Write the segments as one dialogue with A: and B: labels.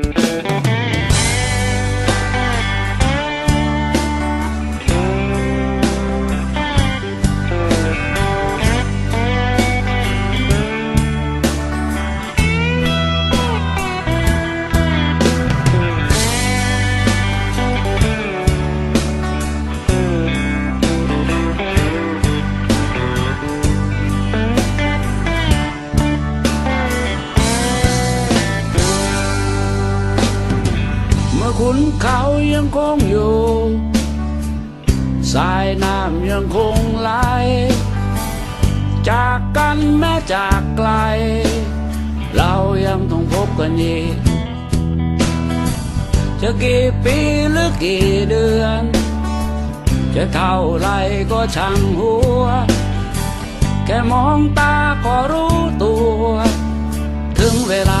A: เเขายังคงอยู่ สายน้ำยังคงไหล จากกันแม้จากไกล เรายังต้องพบกันอีกจะกี่ปีหรือกี่เดือน จะเท่าไรก็ช่างหัว แค่มองตาก็รู้ตัว ถึงเวลา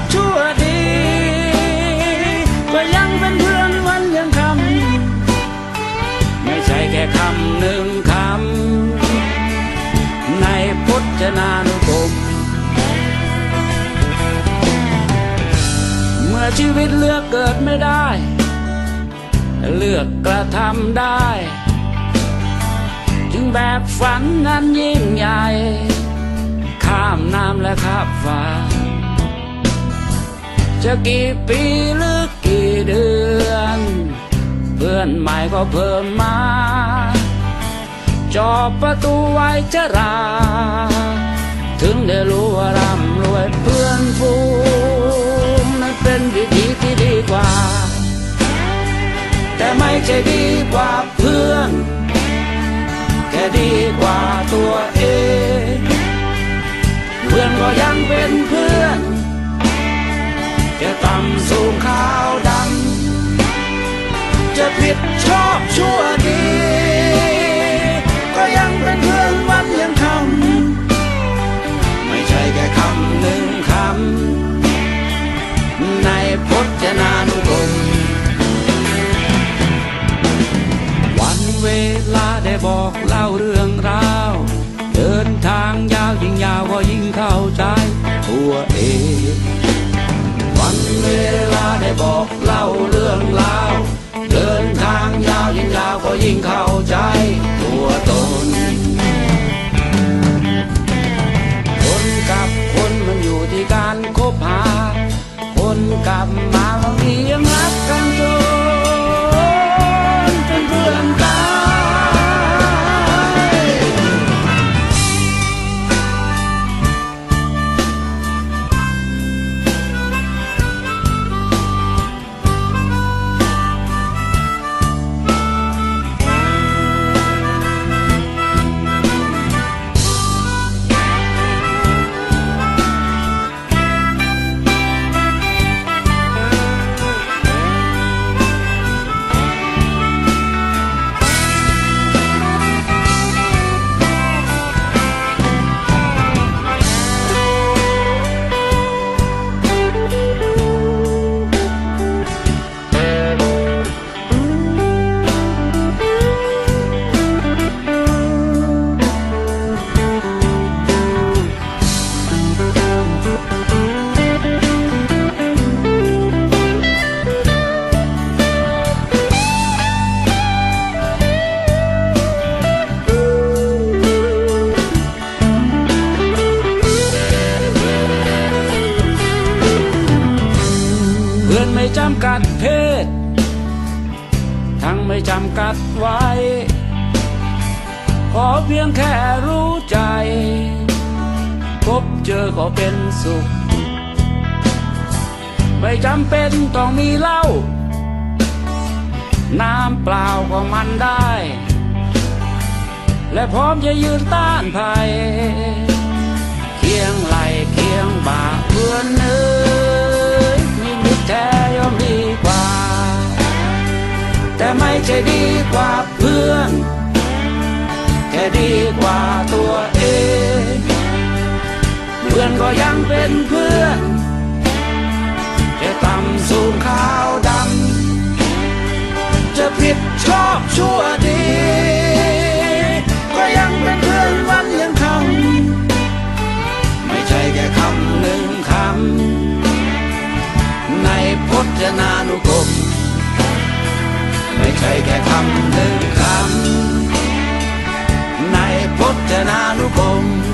A: นานุกรมเมื่อชีวิตเลือกเกิดไม่ได้ เลือกกระทำได้ จึงแบบฝันนั้นยิ่งใหญ่ ข้ามน้ำและข้ามฟ้า จะกี่ปีหรือกี่เดือน เพื่อนใหม่ก็เพิ่มมา จอบประตูไว้จะรา ถึงได้รู้ว่าร่ำรวยเพื่อนฟูงนั้นเป็นวิธีที่ดีกว่า แต่ไม่ใช่ดีกว่าเพื่อน แค่ดีกว่าตัวเอง เพื่อนก็ยังเป็น ลาได้บอกเล่าเรื่องราว เดินทางยาวยิ่งยาวก็ยิ่งเข้าใจตัวเองวันเวลาได้บอกเล่าเรื่องราว เดินทางยาวยิ่งยาวก็ยิ่งเข้าใจตัวตน คนกับคนมันอยู่ที่การคบหา คนกับมา จำกัดเพศ ทั้งไม่จำกัดไว้ ขอเพียงแค่รู้ใจ พบเจอก็เป็นสุข ไม่จำเป็นต้องมีเหล้า น้ำเปล่าก็มันได้ และพร้อมจะยืนต้านภัย เคียงไหลเคียงบ่าเพื่อน แต่ดีกว่าเพื่อน แค่ดีกว่าตัวเอง เพื่อนก็ยังเป็นเพื่อนจะต่ำสูงขาวดำจะผิดชอบชั่วำ